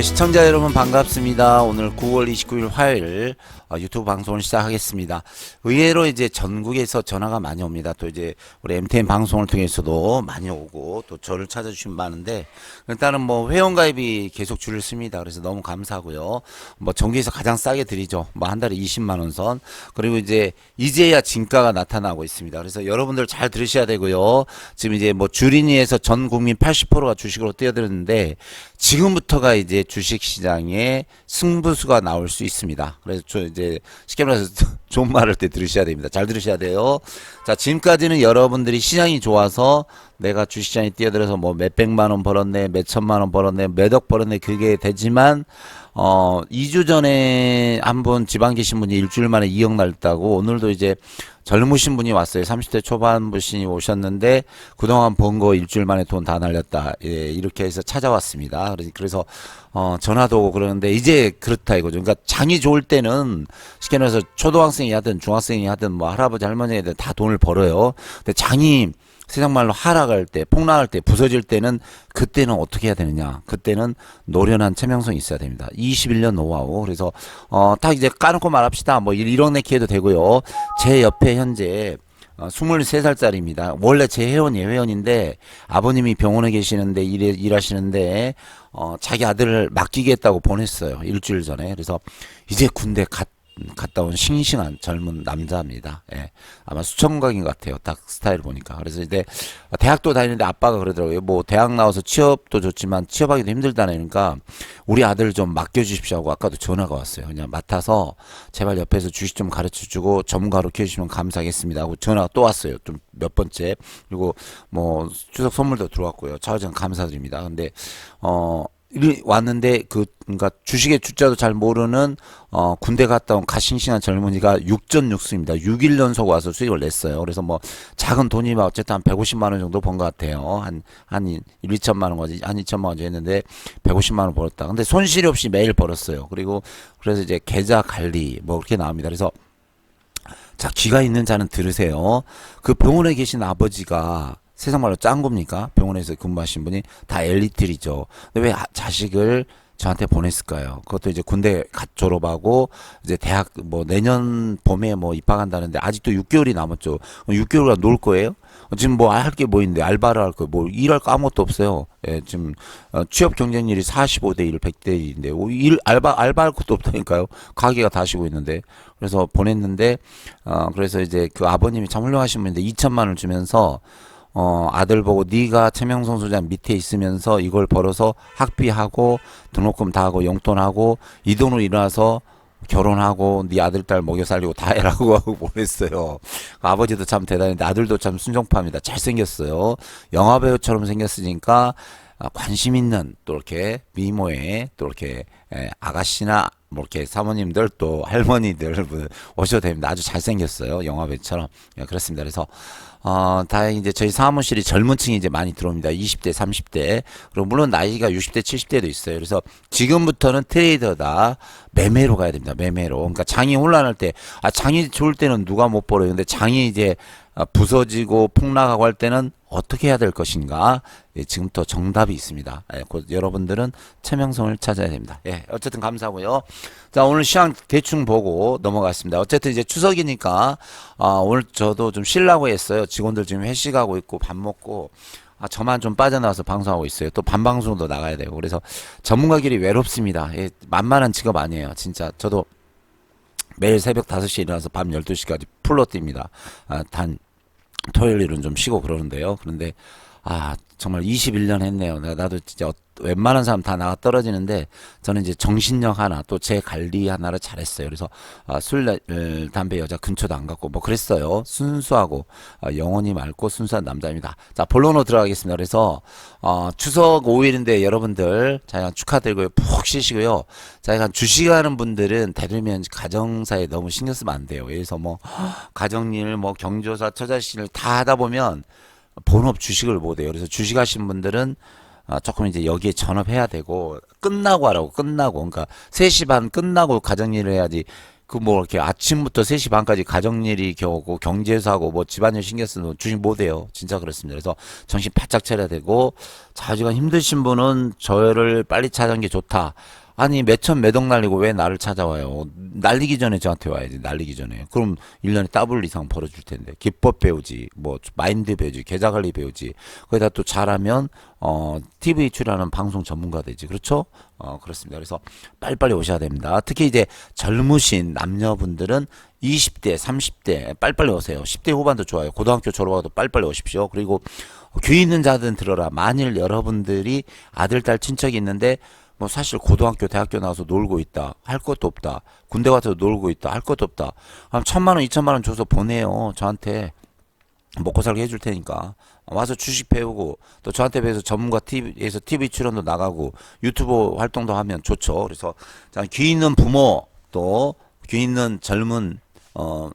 네, 시청자 여러분 반갑습니다. 오늘 9월 29일 화요일 어, 유튜브 방송을 시작하겠습니다. 의외로 이제 전국에서 전화가 많이 옵니다. 또 이제 우리 MTN 방송을 통해서도 많이 오고 또 저를 찾아주신 많은데 일단은 뭐 회원가입이 계속 줄을 씁니다. 그래서 너무 감사하고요. 뭐 전국에서 가장 싸게 드리죠. 뭐 한 달에 20만 원 선. 그리고 이제 이제야 진가가 나타나고 있습니다. 그래서 여러분들 잘 들으셔야 되고요. 지금 이제 뭐 주린이에서 전 국민 80%가 주식으로 뛰어들었는데 지금부터가 이제 주식 시장에 승부수가 나올 수 있습니다. 그래서 저 이제 쉽게 말해서 좋은 말할 때 들으셔야 됩니다. 잘 들으셔야 돼요. 자, 지금까지는 여러분들이 시장이 좋아서 내가 주식시장에 뛰어들어서 뭐 몇백만 원 벌었네, 몇천만 원 벌었네, 몇억 벌었네, 그게 되지만, 어, 2주 전에 한분 지방 계신 분이 일주일 만에 2억 날렸다고 오늘도 이제 젊으신 분이 왔어요. 30대 초반 분이 오셨는데 그동안 번 거 일주일 만에 돈 다 날렸다. 예, 이렇게 해서 찾아왔습니다. 그래서- 어, 전화도 오고 그러는데 이제 그렇다 이거죠. 그러니까 장이 좋을 때는 쉽게 말해서 초등학생이 하든 중학생이 하든 뭐 할아버지 할머니들 다 돈을 벌어요. 근데 장이 세상 말로 하락할 때, 폭락할 때, 부서질 때는 그때는 어떻게 해야 되느냐? 그때는 노련한 체명성이 있어야 됩니다. 21년 노하우. 그래서 어, 딱 이제 까놓고 말합시다. 뭐 일- 이런 얘기 해도 되고요. 제 옆에 현재 어, 23살짜리입니다. 원래 제 회원이 회원인데 아버님이 병원에 계시는데 일해, 일하시는데 어, 자기 아들을 맡기겠다고 보냈어요. 일주일 전에. 그래서 이제 군대 갔 갔다 온 싱싱한 젊은 남자입니다. 예. 아마 수청각인 것 같아요. 딱 스타일 보니까. 그래서 이제 대학도 다니는데 아빠가 그러더라고요. 뭐 대학 나와서 취업도 좋지만 취업하기도 힘들다니까 우리 아들 좀 맡겨주십시오 하고 아까도 전화가 왔어요. 그냥 맡아서 제발 옆에서 주식 좀 가르쳐 주고 전문가로 키워주시면 감사하겠습니다 하고 전화가 또 왔어요. 좀 몇 번째. 그리고 뭐 추석 선물도 들어왔고요. 차우장 감사드립니다. 근데 어 이- 왔는데 그 그러니까 주식의 주자도 잘 모르는 어 군대 갔다 온 가싱싱한 젊은이가 육전 육수입니다. 6일 연속 와서 수익을 냈어요. 그래서 뭐 작은 돈이면 어쨌든 한 150만 원 정도 번 것 같아요. 한한 1, 2천만 원 거지 한 2천만 원 했는데 150만 원 벌었다. 근데 손실이 없이 매일 벌었어요. 그리고 그래서 이제 계좌 관리 뭐 그렇게 나옵니다. 그래서 자, 귀가 있는 자는 들으세요. 그 병원에 계신 아버지가 세상 말로 짠 겁니까? 병원에서 근무하신 분이 다 엘리트리죠. 근데 왜 아- 자식을 저한테 보냈을까요? 그것도 이제 군대 갓 졸업하고 이제 대학 뭐 내년 봄에 뭐 입학한다는데 아직도 6개월이 남았죠. 6개월간 놀 거예요? 지금 뭐 할 게 뭐 있는데 알바를 할 거예요. 뭐 일할 거 아무것도 없어요. 예, 지금 어, 취업 경쟁률이 45대 1, 100대 1인데 일 알바 알바할 것도 없다니까요. 가게가 다시고 있는데 그래서 보냈는데 어 그래서 이제 그 아버님이 참 훌륭하신 분인데 2천만 원을 주면서 어 아들 보고 네가 최명성 소장 밑에 있으면서 이걸 벌어서 학비하고 등록금 다 하고 용돈하고 이 돈으로 일어나서 결혼하고 네 아들 딸 먹여 살리고 다 해라고 하고 보냈어요. 아버지도 참 대단한데 아들도 참 순종파입니다. 잘생겼어요. 영화 배우처럼 생겼으니까 아, 관심 있는 또 이렇게 미모에 또 이렇게 에, 아가씨나 뭐 이렇게 사모님들 또 할머니들 뭐 오셔도 됩니다. 아주 잘생겼어요. 영화 배우처럼 예, 그렇습니다. 그래서 어, 다행히 이제 저희 사무실이 젊은 층이 이제 많이 들어옵니다. 20대, 30대. 그리고 물론 나이가 60대, 70대도 있어요. 그래서 지금부터는 트레이더다 매매로 가야 됩니다. 매매로. 그러니까 장이 혼란할 때, 아, 장이 좋을 때는 누가 못 벌어요. 근데 장이 이제 아, 부서지고 폭락하고 할 때는 어떻게 해야 될 것인가? 예, 지금부터 정답이 있습니다. 예, 곧 여러분들은 체명성을 찾아야 됩니다. 예, 어쨌든 감사하고요. 자, 오늘 시황 대충 보고 넘어갔습니다. 어쨌든 이제 추석이니까, 아, 오늘 저도 좀 쉬려고 했어요. 직원들 지금 회식하고 있고 밥 먹고, 아, 저만 좀 빠져나와서 방송하고 있어요. 또 반방송도 나가야 되고. 그래서 전문가끼리 외롭습니다. 예, 만만한 직업 아니에요. 진짜. 저도 매일 새벽 5시에 일어나서 밤 12시까지 풀로 뜁니다. 아, 단 토요일 일은 좀 쉬고 그러는데요. 그런데 아 정말 21년 했네요. 나- 나도 진짜 어- 웬만한 사람 다 나가 떨어지는데 저는 이제 정신력 하나 또 제 관리 하나를 잘했어요. 그래서 아, 술, 어, 담배 여자 근처도 안 갔고 뭐 그랬어요. 순수하고 아, 영혼이 맑고 순수한 남자입니다. 자 본론으로 들어가겠습니다. 그래서 어, 추석 5일인데 여러분들 자기가 축하드리고요. 푹 쉬시고요. 자기가 주식하는 분들은 대들면 가정사에 너무 신경 쓰면 안 돼요. 그래서 뭐 가정일, 뭐 경조사, 처자실 다 하다 보면 본업 주식을 못 해요. 그래서 주식하신 분들은 아, 조금 이제 여기에 전업해야 되고 끝나고 하라고 끝나고 그러니까 3시 반 끝나고 가정일을 해야지 그 뭐 이렇게 아침부터 3시 반까지 가정일이 겨우고 경제에서 하고 뭐 집안일 신경 쓰는 주식 못 해요. 진짜 그렇습니다. 그래서 정신 바짝 차려야 되고 자주가 힘드신 분은 저를 빨리 찾아는 게 좋다. 아니 몇천 매덕 날리고 왜 나를 찾아와요? 날리기 전에 저한테 와야지. 날리기 전에. 그럼 1년에 더블 이상 벌어줄 텐데. 기법 배우지. 뭐 마인드 배우지. 계좌 관리 배우지. 거기다 또 잘하면 어 TV 출연하는 방송 전문가 되지. 그렇죠? 어 그렇습니다. 그래서 빨리빨리 오셔야 됩니다. 특히 이제 젊으신 남녀분들은 20대, 30대 빨리빨리 오세요. 10대 후반도 좋아요. 고등학교 졸업하고도 빨리빨리 오십시오. 그리고 귀 있는 자들은 들어라. 만일 여러분들이 아들, 딸 친척이 있는데 뭐 사실 고등학교, 대학교 나와서 놀고 있다. 할 것도 없다. 군대 가서 놀고 있다. 할 것도 없다. 그럼 천만 원, 이천만 원 줘서 보내요. 저한테 먹고 살게 해줄 테니까 와서 주식 배우고 또 저한테 배워서 전문가 TV에서 TV 출연도 나가고 유튜브 활동도 하면 좋죠. 그래서 자, 귀 있는 부모 또 귀 있는 젊은 어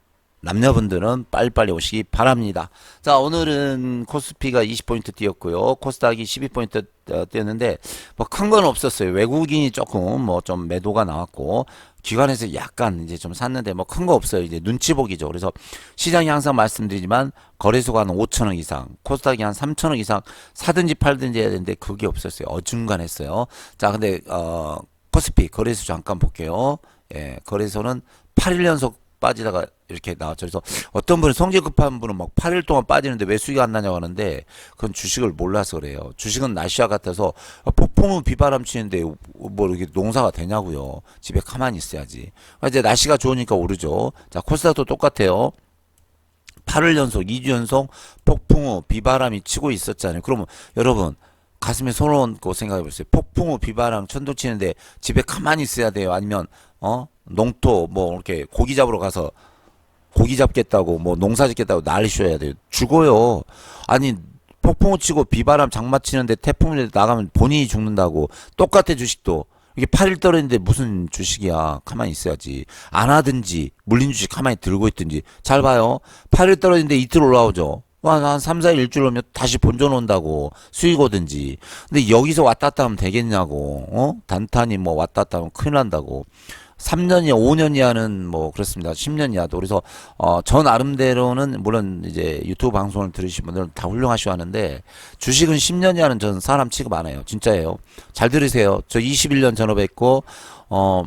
남녀분들은 빨리빨리 오시기 바랍니다. 자, 오늘은 코스피가 20포인트 뛰었고요. 코스닥이 12포인트 어, 뛰었는데 뭐 큰 건 없었어요. 외국인이 조금 뭐 좀 매도가 나왔고 기관에서 약간 이제 좀 샀는데 뭐 큰 거 없어요. 이제 눈치 보기죠. 그래서 시장이 항상 말씀드리지만 거래소가 한 5천억 이상, 코스닥이 한 3천억 이상 사든지 팔든지 해야 되는데 그게 없었어요. 어중간했어요. 자, 근데 어 코스피 거래소 잠깐 볼게요. 예, 거래소는 8일 연속 빠지다가 이렇게 나왔죠. 그래서 어떤 분은 성질 급한 분은 막 8일 동안 빠지는데 왜 수익이 안 나냐고 하는데 그건 주식을 몰라서 그래요. 주식은 날씨와 같아서 폭풍은 비바람 치는데 뭐 이렇게 농사가 되냐고요. 집에 가만히 있어야지. 이제 날씨가 좋으니까 오르죠. 자, 코스닥도 똑같아요. 8일 연속, 2주 연속 폭풍 후 비바람이 치고 있었잖아요. 그러면 여러분 가슴에 손 얹고 생각해 보세요. 폭풍 후 비바람 천둥 치는데 집에 가만히 있어야 돼요. 아니면 어 농토 뭐 이렇게 고기 잡으러 가서 고기 잡겠다고 뭐 농사 짓겠다고 난리 쉬어야 돼요. 죽어요. 아니 폭풍우 치고 비바람 장마 치는데 태풍이 나가면 본인이 죽는다고 똑같아 주식도 이게 8일 떨어지는데 무슨 주식이야 가만히 있어야지 안 하든지 물린 주식 가만히 들고 있든지 잘 봐요 8일 떨어지는데 이틀 올라오죠 와, 한 3, 4일 일주일 오면 다시 본전 온다고 수익 오든지 근데 여기서 왔다 갔다 하면 되겠냐고 어 단탄이 뭐 왔다 갔다 하면 큰일 난다고 3년 이하, 5년 이하는 뭐 그렇습니다. 10년 이하도. 그래서 어, 저 나름대로는 물론 이제 유튜브 방송을 들으신 분들은 다 훌륭하시고 하는데 주식은 10년 이하는 저는 사람 취급 안 해요. 진짜예요. 잘 들으세요. 저 21년 전업했고 어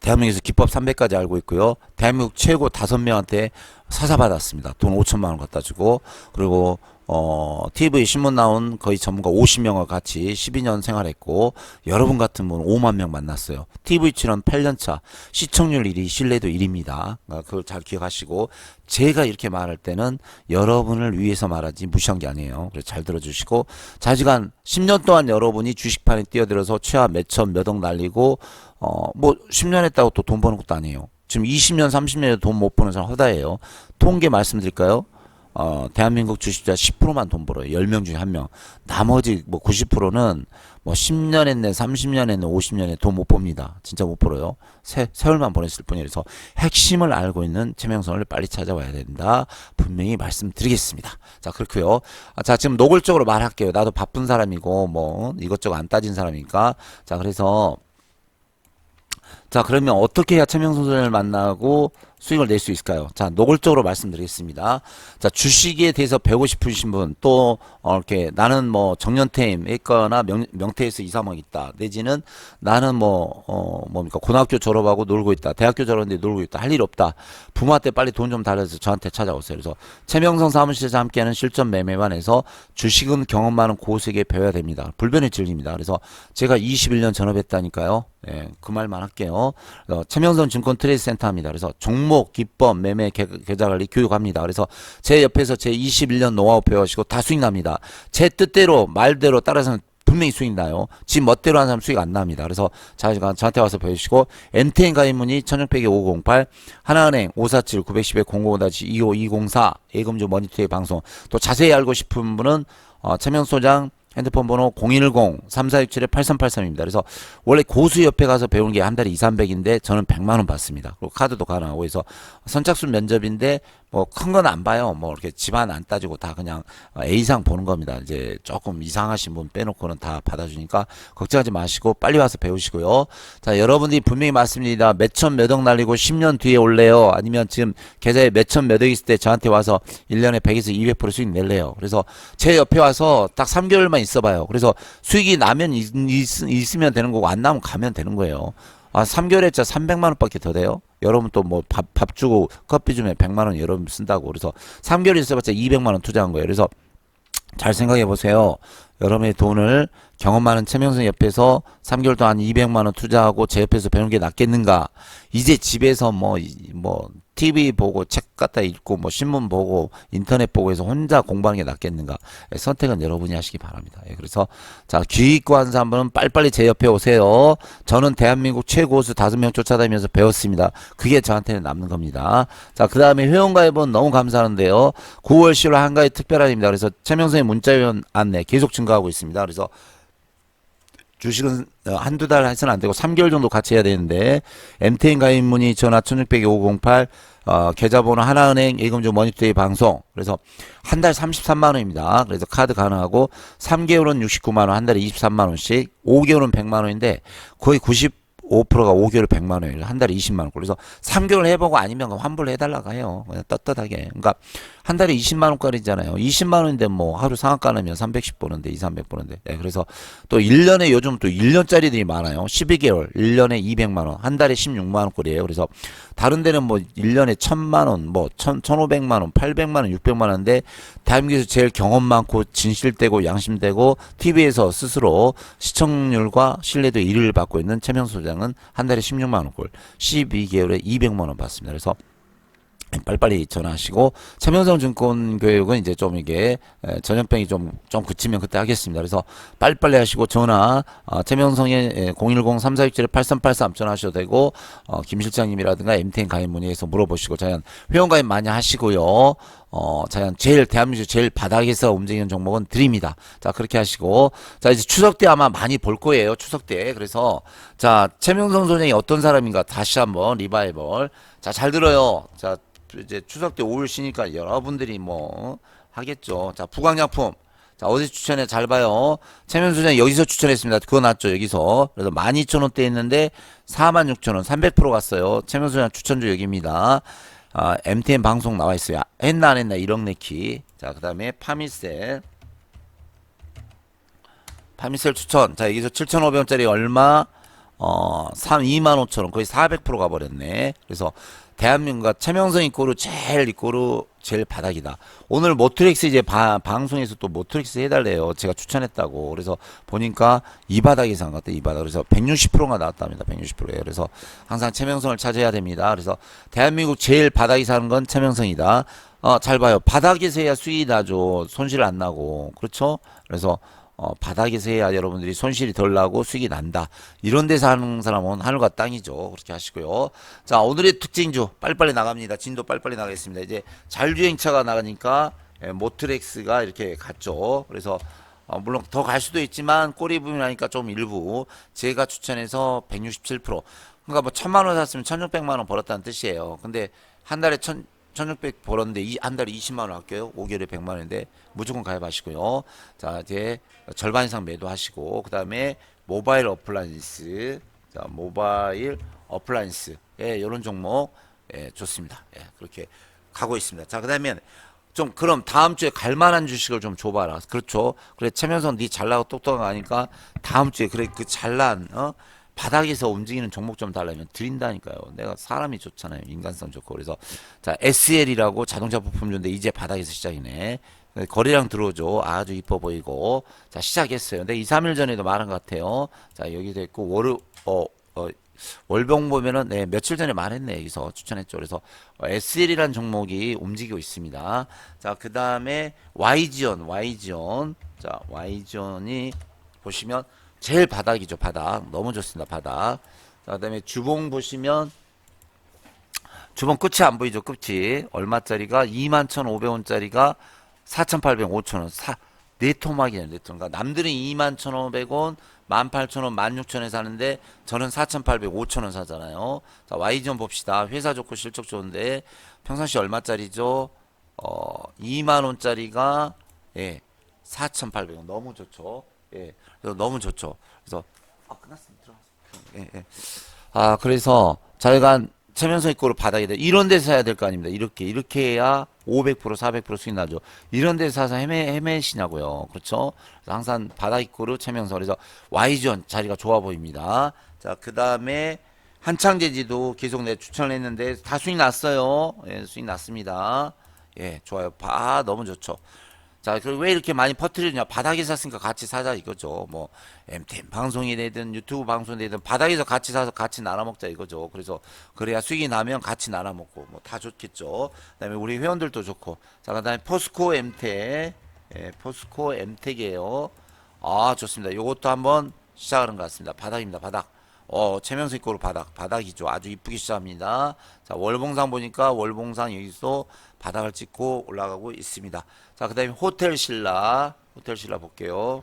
대한민국에서 기법 300까지 알고 있고요. 대한민국 최고 다섯 명한테 사사받았습니다. 돈 5천만 원 갖다 주고 그리고 어, TV 신문 나온 거의 전문가 50명과 같이 12년 생활했고, 여러분 같은 분 5만 명 만났어요. TV 출연 8년 차, 시청률 1위, 신뢰도 1위입니다. 그러니까 그걸 잘 기억하시고, 제가 이렇게 말할 때는 여러분을 위해서 말하지 무시한 게 아니에요. 그래서 잘 들어주시고, 자지간 10년 동안 여러분이 주식판에 뛰어들어서 최하 몇천, 몇 억 날리고, 어, 뭐 10년 했다고 또 돈 버는 것도 아니에요. 지금 20년, 30년에 돈 못 버는 사람 허다해요. 통계 말씀드릴까요? 어, 대한민국 주식자 10%만 돈 벌어요. 10명 중에 1명. 나머지 뭐 90%는 뭐 10년 했네, 30년 했네, 50년에 돈못 법니다. 진짜 못 벌어요. 세, 세월만 보냈을 뿐이에요. 그래서 핵심을 알고 있는 최명선을 빨리 찾아와야 된다. 분명히 말씀드리겠습니다. 자, 그렇고요 아, 자, 지금 노골적으로 말할게요. 나도 바쁜 사람이고, 뭐, 이것저것 안 따진 사람이니까. 자, 그래서, 자, 그러면 어떻게 해야 최명선을 만나고 수익을 낼 수 있을까요? 자, 노골적으로 말씀드리겠습니다. 자, 주식에 대해서 배우고 싶으신 분, 또, 어, 이렇게, 나는 뭐, 정년퇴임 했거나 명, 명퇴해서 2, 3억 있다. 내지는 나는 뭐, 어, 뭡니까, 고등학교 졸업하고 놀고 있다. 대학교 졸업했는데 놀고 있다. 할 일 없다. 부모한테 빨리 돈 좀 달아서 저한테 찾아오세요. 그래서, 최명성 사무실에서 함께하는 실전 매매만 해서 주식은 경험 많은 고수에게 배워야 됩니다. 불변의 진리입니다. 그래서 제가 21년 전업했다니까요. 예, 그 말만 할게요. 어, 최명선 증권 트레이드 센터입니다. 그래서 종목, 기법, 매매, 계, 계좌 관리 교육합니다. 그래서 제 옆에서 제 21년 노하우 배우시고 다 수익 납니다. 제 뜻대로 말대로 따라서는 분명히 수익 나요. 지 멋대로 하는 사람 수익 안 납니다. 그래서 자, 저한테 와서 배우시고 MTN 가입 문의 1600에 5508 하나은행 547 910에 055-25204 예금주 머니터의 방송 또 자세히 알고 싶은 분은 어, 최명소장 핸드폰 번호 010-3467-8383입니다. 그래서 원래 고수 옆에 가서 배우는 게 한 달에 2, 300인데 저는 100만 원 받습니다. 그리고 카드도 가능하고 해서 선착순 면접인데 뭐 큰 건 안 봐요. 뭐 이렇게 집안 안 따지고 다 그냥 A상 보는 겁니다. 이제 조금 이상하신 분 빼놓고는 다 받아주니까 걱정하지 마시고 빨리 와서 배우시고요. 자, 여러분들이 분명히 말씀드립니다. 몇천 몇 억 날리고 10년 뒤에 올래요? 아니면 지금 계좌에 몇천 몇 억 있을 때 저한테 와서 1년에 100에서 200% 수익 낼래요? 그래서 제 옆에 와서 딱 3개월만 있어봐요. 그래서 수익이 나면 있, 있, 으면 되는 거고 안 나면 가면 되는 거예요. 아, 3개월에 진짜 300만 원밖에 더 돼요? 여러분 또 뭐 밥 밥 주고 커피 주면 100만 원 여러분 쓴다고. 그래서 3개월 있어봤자 200만 원 투자한 거예요. 그래서 잘 생각해 보세요. 여러분의 돈을 경험 많은 최명성 옆에서 3개월 동안 200만 원 투자하고 제 옆에서 배우는 게 낫겠는가? 이제 집에서 뭐뭐 TV 보고 책 갖다 읽고 뭐 신문 보고 인터넷 보고 해서 혼자 공부하는 게 낫겠는가? 예, 선택은 여러분이 하시기 바랍니다. 예, 그래서 자 귀익고 하는 사람은 빨리빨리 제 옆에 오세요. 저는 대한민국 최고수 다섯 명 쫓아다니면서 배웠습니다. 그게 저한테는 남는 겁니다. 자 그 다음에 회원가입은 너무 감사하는데요. 9월 10월 한가위 특별한입니다. 그래서 최명성의 문자 회원 안내 계속 증가하고 있습니다. 그래서 주식은 어, 한두 달 해서는 안 되고 3개월 정도 같이 해야 되는데 MTN 가입 문의 전화 1600-508 어, 계좌번호 하나은행 예금주 머니투데이 방송 그래서 한 달 33만 원입니다. 그래서 카드 가능하고 3개월은 69만 원, 한 달에 23만 원씩, 5개월은 100만 원인데 거의 90 5%가 5개월에 100만 원이에요. 한 달에 20만 원. 그래서 3개월 해보고 아니면 환불 해달라고 해요. 그냥 떳떳하게. 그러니까 한 달에 20만 원까지잖아요. 20만 원인데 뭐 하루 상한가 하면 310 보는데 2, 300 보는데. 네, 그래서 또 1년에 요즘 또 1년짜리들이 많아요. 12개월, 1년에 200만 원, 한 달에 16만 원꼴이에요. 그래서 다른 데는 뭐 1년에 1000만 원, 뭐 1000, 1500만 원, 800만 원, 600만 원인데 대한민국에서 제일 경험 많고 진실되고 양심되고 TV에서 스스로 시청률과 신뢰도 1위를 받고 있는 최명수 소장은 한 달에 16만 원꼴, 12개월에 200만 원 받습니다. 그래서 빨리빨리 전화하시고 최명성 증권 교육은 이제 좀 이게 에, 전염병이 좀 좀 그치면 그때 하겠습니다. 그래서 빨리빨리 하시고 전화 어, 최명성의 010-3467-8383 전화하셔도 되고 어, 김 실장님이라든가 MTN 가입 문의해서 물어보시고 자연 회원 가입 많이 하시고요. 어, 자연 제일 대한민국 제일 바닥에서 움직이는 종목은 드립니다. 자 그렇게 하시고 자 이제 추석 때 아마 많이 볼 거예요. 추석 때 그래서 자 최명성 소장이 어떤 사람인가 다시 한번 리바이벌 자 잘 들어요. 자 이제 추석 때 5일 쉬니까 여러분들이 뭐 하겠죠. 자, 부강약품. 자, 어디 추천해? 잘 봐요. 최면수장 여기서 추천했습니다. 그거 났죠, 여기서. 그래서 12,000원대 있는데 46,000원, 300% 갔어요. 최면수장 추천주 여기입니다. 아, MTN 방송 나와 있어요. 했나 안 했나 1억 내키. 자, 그 다음에 파미셀. 파미셀 추천. 자, 여기서 7,500원짜리 얼마? 어, 3, 2만 5천원. 거의 400% 가버렸네. 그래서 대한민국과 최명성 이꼬르 제일 이꼬르 제일 바닥이다. 오늘 모트릭스 이제 바, 방송에서 또 모트릭스 해달래요. 제가 추천했다고. 그래서 보니까 이 바닥에서 한것 같아. 이 바닥. 그래서 160%가 나왔답니다. 160%예요. 그래서 항상 최명성을 찾아야 됩니다. 그래서 대한민국 제일 바닥이 사는 건 최명성이다. 어, 잘 봐요. 바닥에서 해야 수익이 나죠. 손실 안 나고. 그렇죠? 그래서 어, 바닥에서 해야 여러분들이 손실이 덜 나고 수익이 난다. 이런 데서 하는 사람은 하늘과 땅이죠. 그렇게 하시고요. 자, 오늘의 특징주 빨리빨리 나갑니다. 진도 빨리빨리 나가겠습니다. 이제 자율주행차가 나가니까 예, 모트렉스가 이렇게 갔죠. 그래서 어, 물론 더 갈 수도 있지만 꼬리 부분하니까 좀 일부 제가 추천해서 167% 그러니까 뭐 천만 원 샀으면 천육백만 원 벌었다는 뜻이에요. 근데 한 달에 천 1600 벌었는데 이 한 달에 20만 원 아껴요. 5개월에 100만 원인데 무조건 가입하시고요. 자, 이제 절반 이상 매도하시고 그다음에 모바일 어플라이언스 자, 모바일 어플라이언스 예, 요런 종목 예, 좋습니다. 예, 그렇게 가고 있습니다. 자, 그다음에 좀 그럼 다음 주에 갈 만한 주식을 좀 줘봐라. 그렇죠? 그래 최면선 네 잘나고 똑똑하니까 다음 주에 그래 그 잘난 어 바닥에서 움직이는 종목 좀 달라면 드린다니까요. 내가 사람이 좋잖아요. 인간성 좋고. 그래서 자, SL이라고 자동차 부품인데 이제 바닥에서 시작이네. 거래량 들어오죠. 아주 이뻐 보이고. 자, 시작했어요. 근데 2, 3일 전에도 말한 것 같아요. 자, 여기도 있고 월 어, 어 월봉 보면은 네, 며칠 전에 말했네. 여기서 추천했죠. 그래서 어, SL이라는 종목이 움직이고 있습니다. 자, 그다음에 YG온, YG온. 자, YG온이 보시면 제일 바닥이죠, 바닥. 너무 좋습니다, 바닥. 자, 그 다음에 주봉 보시면, 주봉 끝이 안 보이죠, 끝이. 얼마짜리가? 21,500원짜리가 4,800, 5,000원. 사, 네 토막이에요, 네토. 그러니까 남들은 2만 1,500원, 18,000원, 16,000원에 사는데 저는 4,800, 5,000원 사잖아요. 자, Y전 봅시다. 회사 좋고 실적 좋은데 평상시 얼마짜리죠? 어, 2만 원짜리가 예, 4,800원. 너무 좋죠. 예. 너무 좋죠. 그래서 아, 끝났습니다. 예, 예. 아, 그래서 자기가 체면서 입고를 바닥에 돼. 이런 데서 사야 될 거 아닙니다. 이렇게 이렇게 해야 500% 400% 수익 나죠. 이런 데서 사서 헤매 헤매시냐고요. 그렇죠? 항상 바닥 입고를 체면서 그래서 Y존 자리가 좋아 보입니다. 자, 그다음에 한창제지도 계속 내 추천을 했는데 다 수익 났어요. 예, 수익 났습니다. 예, 좋아요. 바 너무 좋죠. 자, 그리고 왜 이렇게 많이 퍼뜨리냐? 바닥에 샀으니까 같이 사자 이거죠. 뭐 MTN 방송이 되든 유튜브 방송이 되든 바닥에서 같이 사서 같이 나눠 먹자 이거죠. 그래서 그래야 수익이 나면 같이 나눠 먹고 뭐 다 좋겠죠. 그다음에 우리 회원들도 좋고. 자, 그다음에 포스코 엠텍. 예, 포스코 엠텍이에요. 아, 좋습니다. 요것도 한번 시작하는 것 같습니다. 바닥입니다. 바닥. 어, 최명수 입고로 바닥. 바닥이죠. 아주 이쁘게 시작합니다. 자, 월봉상 보니까 월봉상 여기서 바닥을 찍고 올라가고 있습니다. 자, 그 다음에 호텔 신라. 호텔 신라 볼게요.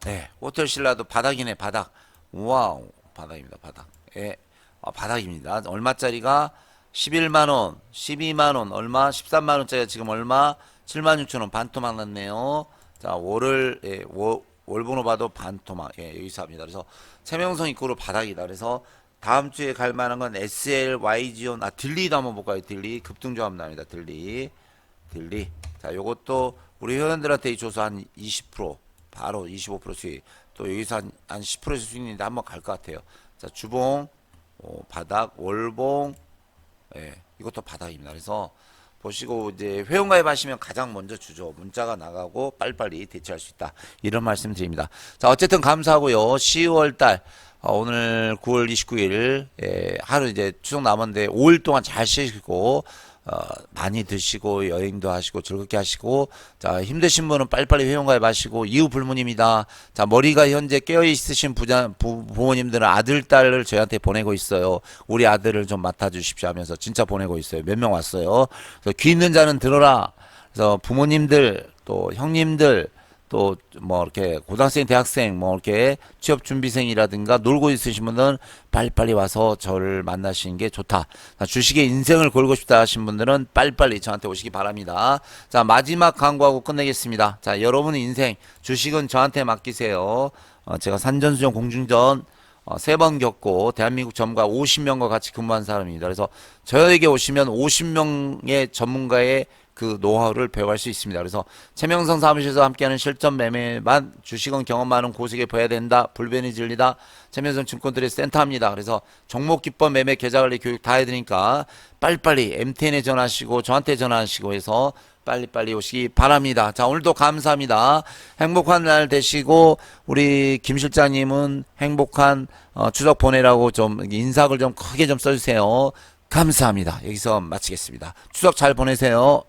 네, 호텔 신라도 바닥이네, 바닥. 와우, 바닥입니다, 바닥. 예, 아, 바닥입니다. 얼마짜리가 11만원, 12만원, 얼마? 13만원짜리가 지금 얼마? 76,000원, 반토막 났네요. 자, 월을, 예, 월, 월번호 봐도 반토막, 예, 여기서 합니다. 그래서 세명성 입구로 바닥이다. 그래서 다음 주에 갈 만한 건 SL, YG온, 아, 딜리도 한번 볼까요? 딜리. 급등조합 나옵니다, 딜리. 딜리. 자, 요것도 우리 회원들한테 줘서 한 20%, 바로 25% 수익. 또 여기서 한, 한 10% 수익인데 한번 갈 것 같아요. 자, 주봉, 어, 바닥, 월봉, 예, 이것도 바닥입니다. 그래서 보시고 이제 회원가입 하시면 가장 먼저 주죠. 문자가 나가고 빨리빨리 대처할 수 있다. 이런 말씀 드립니다. 자, 어쨌든 감사하고요. 10월 달 어, 오늘 9월 29일 예, 하루 이제 추석 남았는데 5일 동안 잘 쉬시고 어, 많이 드시고 여행도 하시고 즐겁게 하시고 자 힘드신 분은 빨리빨리 회원 가입 하시고 이후 불문입니다. 자 머리가 현재 깨어 있으신 부자 부, 부모님들은 아들 딸을 저희한테 보내고 있어요. 우리 아들을 좀 맡아주십시오 하면서 진짜 보내고 있어요. 몇 명 왔어요. 그래서 귀 있는 자는 들어라. 그래서 부모님들 또 형님들 또 뭐 이렇게 고등학생, 대학생 뭐 이렇게 취업 준비생이라든가 놀고 있으신 분들은 빨리빨리 와서 저를 만나시는 게 좋다. 자, 주식에 인생을 걸고 싶다 하신 분들은 빨리빨리 저한테 오시기 바랍니다. 자, 마지막 광고하고 끝내겠습니다. 자, 여러분의 인생 주식은 저한테 맡기세요. 어, 제가 산전수전 공중전 어, 세번 겪고 대한민국 전문가 50명과 같이 근무한 사람입니다. 그래서 저에게 오시면 50명의 전문가의 그 노하우를 배워갈 수 있습니다. 그래서 최명성 사무실에서 함께하는 실전 매매만 주식은 경험 많은 고색에 보야 된다. 불변이 진리다. 최명성 증권들의 센터입니다. 그래서 종목 기법 매매 계좌 관리 교육 다 해드리니까 빨리빨리 MTN에 전화하시고 저한테 전화하시고 해서 빨리빨리 오시기 바랍니다. 자, 오늘도 감사합니다. 행복한 날 되시고, 우리 김 실장님은 행복한 어, 추석 보내라고 좀 인사글 좀 크게 좀 써주세요. 감사합니다. 여기서 마치겠습니다. 추석 잘 보내세요.